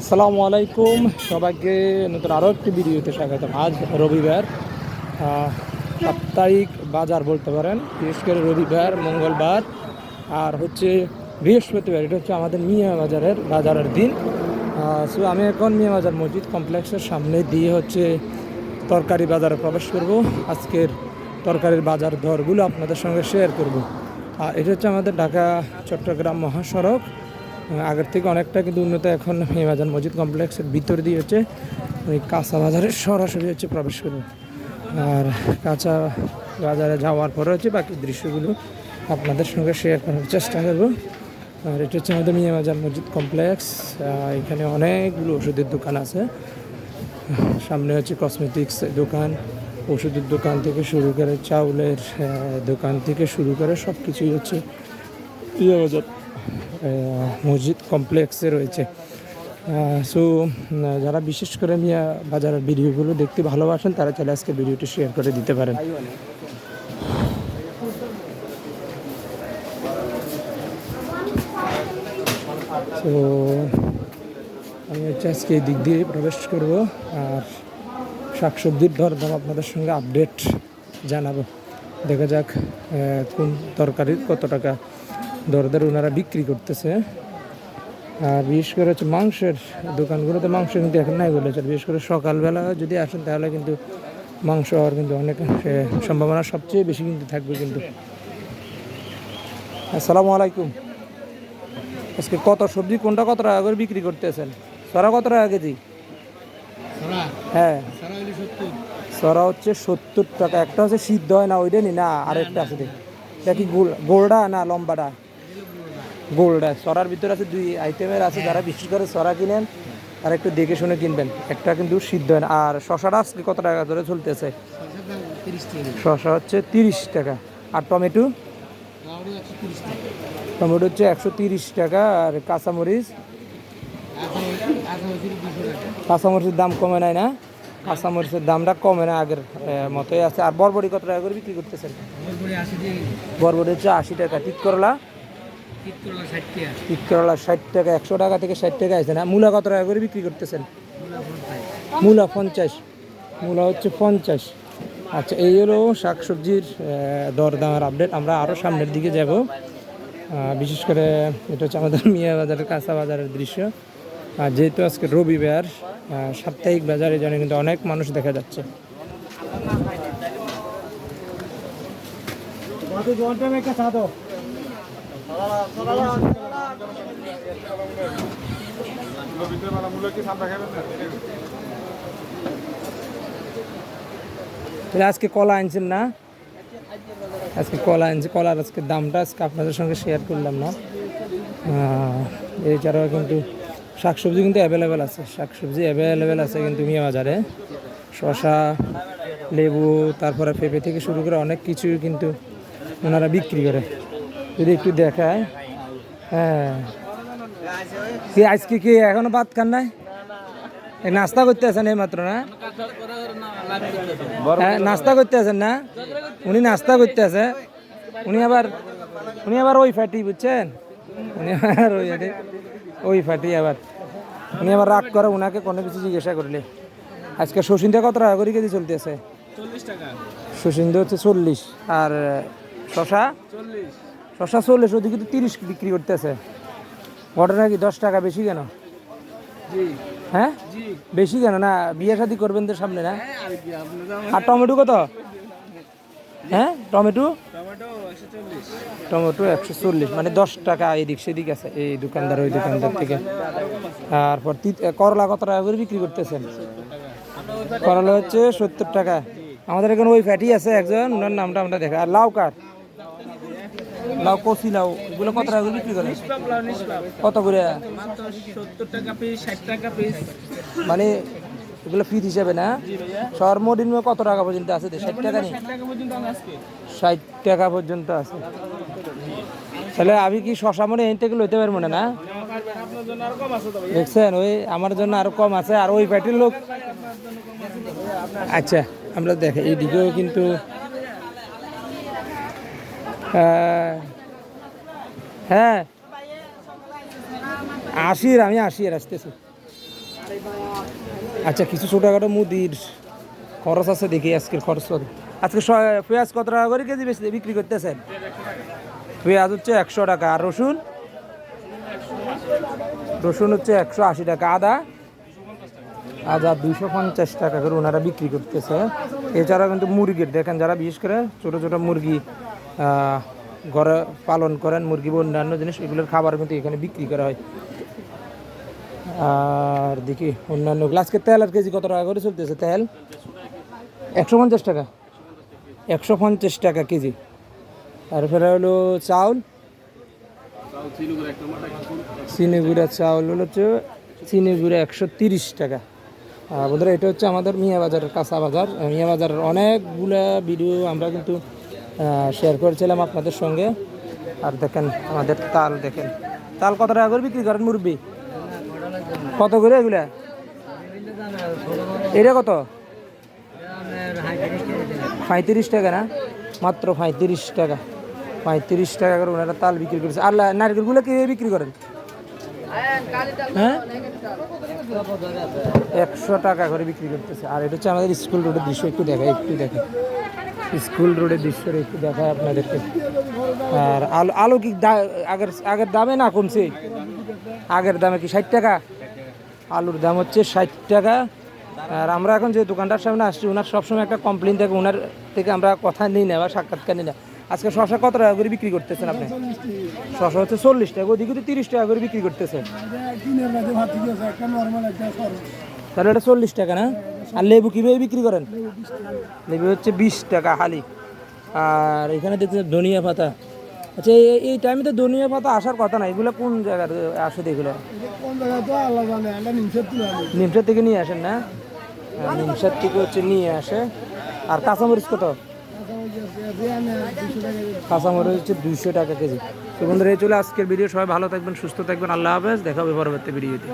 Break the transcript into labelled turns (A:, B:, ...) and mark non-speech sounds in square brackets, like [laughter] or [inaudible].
A: আসসালামু আলাইকুম। সবাইকে নতুন আরও একটি ভিডিওতে স্বাগতম। আজ রবিবার সাপ্তাহিক বাজার বলতে পারেন। বিশেষ করে রবিবার, মঙ্গলবার, আর হচ্ছে বৃহস্পতিবার। এটা হচ্ছে আমাদের মিয়া বাজারের বাজারের দিন। সো আমি এখন মিয়া বাজার মসজিদ কমপ্লেক্সের সামনে দিয়ে হচ্ছে তরকারি বাজারে প্রবেশ করব। আজকের তরকারির বাজার দরগুলো আপনাদের সঙ্গে শেয়ার করব। আর এটা হচ্ছে আমাদের ঢাকা, চট্টগ্রাম মহাসড়ক। আগের থেকে অনেকটা কিন্তু উন্নত এখন হেমাজান মসজিদ কমপ্লেক্সের ভিতর দিয়ে হচ্ছে ওই কাঁচা বাজারে সরাসরি হচ্ছে প্রবেশ করবে। আর কাঁচা বাজারে যাওয়ার পরে হচ্ছে বাকি দৃশ্যগুলো আপনাদের সঙ্গে শেয়ার করার চেষ্টা করব। আর এটা হচ্ছে আমাদের মিয়াবাজার মসজিদ কমপ্লেক্স। এখানে অনেকগুলো ওষুধের দোকান আছে। সামনে হচ্ছে কসমেটিক্স দোকান। ওষুধের দোকান থেকে শুরু করে চাউলের দোকান থেকে শুরু করে সব কিছুই হচ্ছে মিয়াবাজার মসজিদ কমপ্লেক্সে রয়েছে। সো যারা বিশেষ করে মিয়া বাজারের ভিডিওগুলো দেখতে ভালোবাসেন, তারা চাইলে আজকে ভিডিওটি শেয়ার করে দিতে পারেন। তো আমি হচ্ছে আজকে এই দিক দিয়ে প্রবেশ করব, আর শাকসবজির দরদাম আপনাদের সঙ্গে আপডেট জানাব। দেখা যাক কোন তরকারির কত টাকা দরদার ওনারা বিক্রি করতেছে। আর বিশেষ করে হচ্ছে মাংসের দোকানগুলোতে মাংস কিন্তু এখন নাই বলেছে বিশেষ করে সকালবেলা যদি আসেন তাহলে কিন্তু মাংস হওয়ার কিন্তু অনেক সম্ভাবনা সবচেয়ে বেশি কিন্তু থাকবে কিন্তু। আসসালামু আলাইকুম। আজকে কত সবজি কোনটা কত টাকা করে বিক্রি করতেছেন? সরা কত টাকা কেজি? হ্যাঁ। সরা হচ্ছে সত্তর টাকা। একটা হচ্ছে সিদ্ধ হয় না ওইটা নি? না আরেকটা আছে দেখ গোলডা না লম্বাটা গোলডা সরার ভিতরে আছে দুই আইটেমের আছে যারা বিশেষ করে সরা কিনেন আর একটু দেখে শুনে কিনবেন। একটা কিন্তু সিদ্ধ হয় না। আর শশাটা আজকে কত টাকা ধরে চলতেছে? শশা হচ্ছে তিরিশ টাকা। আর টমেটো? টমেটো হচ্ছে একশো তিরিশ টাকা। আর কাঁচামরিচ? কাঁচামরিচের দাম কমে নাই না। কাঁচামরিচের দামটা কমে না আগের মতোই আছে। আর বরবড়ি কত টাকা করে বিক্রি করতেছেন? বরবড়ি হচ্ছে আশি টাকা। টিক করলা করলা ষাট টাকা। একশো টাকা থেকে ষাট টাকা আছে না। মূলা কত টাকা করে বিক্রি করতেছেন? মূলা পঞ্চাশ। মূলা হচ্ছে পঞ্চাশ। আচ্ছা এই হলো শাকসবজির দরদামের আপডেট আমরা আরও সামনের দিকে যাব। বিশেষ করে এটা হচ্ছে আমাদের [laughs] মিয়া বাজারের কাঁচা বাজারের দৃশ্য। আর যেহেতু আজকে রবিবার সাপ্তাহিক বাজারে জন্য কিন্তু অনেক মানুষ দেখা যাচ্ছে। তাহলে আজকে কলা আনছেন না? আজকে কলা আনছে, কলার আজকে দামটা আজকে আপনাদের সঙ্গে শেয়ার করলাম না। এছাড়াও কিন্তু শাকসবজি কিন্তু অ্যাভেলেবেল আছে, শাকসবজি অ্যাভেলেবেল আছে কিন্তু মিয়া বাজারে। শশা লেবু, তারপরে পেঁপে থেকে শুরু করে অনেক কিছুই কিন্তু ওনারা বিক্রি করে। যদি একটু দেখায়। হ্যাঁ। কি আজকে কি এখনও ভাত খান নাই? এই নাস্তা করতে আছেন এই মাত্র না? হ্যাঁ নাস্তা করতে আছেন না? উনি নাস্তা করতে আছে। উনি আবার উনি আবার ওই ফাটি বুঝছেন? উনি আবার ওই ফাটি ওই ফাটি আবার। উনি আবার রাগ করে উনাকে কোনো কিছু জিজ্ঞাসা করলে। আজকে শশীনটা কত টাকা করে কেজি চলতেছে শশীনটা হচ্ছে চল্লিশ। আর শশা? শশা চল্লিশ ওদিকে কিন্তু তিরিশ বিক্রি করতেছে। ঘটনা কি দশ টাকা বেশি কেন? হ্যাঁ? বেশি কেন? না বিয়ে শাদি করবেন তো সামনে না? আর টমেটো কত? হ্যাঁ টমেটো? টমেটো একশো চল্লিশ। মানে দশ টাকা এদিক সেদিক আছে এই দোকানদার ওই দোকানদার থেকে। তারপর করলা কত টাকা করে বিক্রি করতেছেন? করলা হচ্ছে সত্তর টাকা। আমাদের এখানে ওই ফ্যাটি আছে একজন ওনার নামটা আমরা দেখা আর লাউ কাঠ। লাউ কচি লাউ এগুলো কত টাকা বিক্রি করে কত করে? মানে এগুলো ফিট হিসাবে না? সর্বনিম্ন কত টাকা পর্যন্ত আছে? ষাট টাকা নেই। ষাট টাকা পর্যন্ত আছে। তাহলে আমি কি শশা মনে এখান থেকে লইতে পারব না না? দেখছেন ওই আমার জন্য আরও কম আছে আর ওই পার্টির লোক আচ্ছা আমরা দেখে এইদিকেও কিন্তু হ্যাঁ। আশির আমি আশির আসতেছি। আচ্ছা কিছু ছোটোখাটো মুদির খরচ আছে দেখি আজকের খরচ কত। আজকে পেঁয়াজ কত টাকা করে কেজি বেশি বিক্রি করতেছেন? পেঁয়াজ হচ্ছে একশো টাকা, আর রসুন? রসুন হচ্ছে একশো আশি টাকা, আদা? আদা দুইশো পঞ্চাশ টাকা করে ওনারা বিক্রি করতেছে। এছাড়া কিন্তু মুরগির, দেখেন যারা বিশেষ করে ছোটো ছোটো মুরগি ঘরে পালন করেন, মুরগি বা অন্যান্য জিনিস, এগুলোর খাবার কিন্তু এখানে বিক্রি করা হয়। আর দেখি, অন্যান্য গ্লাসকে তেল আর কেজি কত টাকা করে চলতেছে তেল? একশো পঞ্চাশ টাকা। একশো পঞ্চাশ টাকা কেজি। তারপরে হলো চাউল। চিনি গুঁড়া চাউল হলো হচ্ছে, চিনি গুঁড়া একশো তিরিশ টাকা। বন্ধুরা, এটা হচ্ছে আমাদের মিয়া বাজারের কাঁচা বাজার। মিয়া বাজারের অনেকগুলা ভিডিও আমরা কিন্তু শেয়ার করেছিলাম আপনাদের সঙ্গে। আর দেখেন, আমাদের তাল দেখেন। তাল কত টাকা করে বিক্রি করেন, মুরব্বি? কত করে এগুলা? এটা কত? পঁয়ত্রিশ টাকা না? মাত্র পঁয়ত্রিশ টাকা। পঁয়ত্রিশ টাকা করে ওনারা তাল বিক্রি করেছে। আর নারকেলগুলো কীভাবে বিক্রি করেন? হ্যাঁ? একশো টাকা করে বিক্রি করতেছে। আর এটা হচ্ছে আমাদের স্কুল রোডের দৃশ্য, একটু দেখায় একটু দেখে স্কুল রোডের দৃশ্যটা একটু দেখায় আপনাদেরকে। আর আলু আলু কি আগের আগের দামে না কমছে? আগের দামে কি ষাট টাকা? আলুর দাম হচ্ছে ষাট টাকা। আর আমরা এখন যে দোকানটার সামনে আসছি ওনার সবসময় একটা কমপ্লেন থাকে ওনার থেকে আমরা কথা নিই না বা সাক্ষাৎকার নিই না। আজকে শশা কত টাকা করে বিক্রি করতেছেন আপনি? শশা হচ্ছে চল্লিশ টাকা, ওদিকে তো তিরিশ টাকা করে বিক্রি করতেছেন। তাহলে এটা চল্লিশ টাকা না? আর লেবু কীভাবে বিক্রি করেন? লেবু হচ্ছে বিশ টাকা হালি। আর এখানে দেখতে ধনিয়া পাতা। আচ্ছা এই- টাইমে তো ধনিয়া পাতা আসার কথা না, এগুলো কোন জায়গার আসে এগুলো নিমসার থেকে নিয়ে আসেন না? আর নিমসার থেকে হচ্ছে নিয়ে আসে। আর কাঁচামরিচ কত? কাঁচামরিচ হচ্ছে দুইশো টাকা কেজি। তো বন্ধুরা, এই চলে আজকের ভিডিও। সবাই ভালো থাকবেন, সুস্থ থাকবেন। আল্লাহ হাফেজ। দেখা হবে পরবর্তী ভিডিওতে।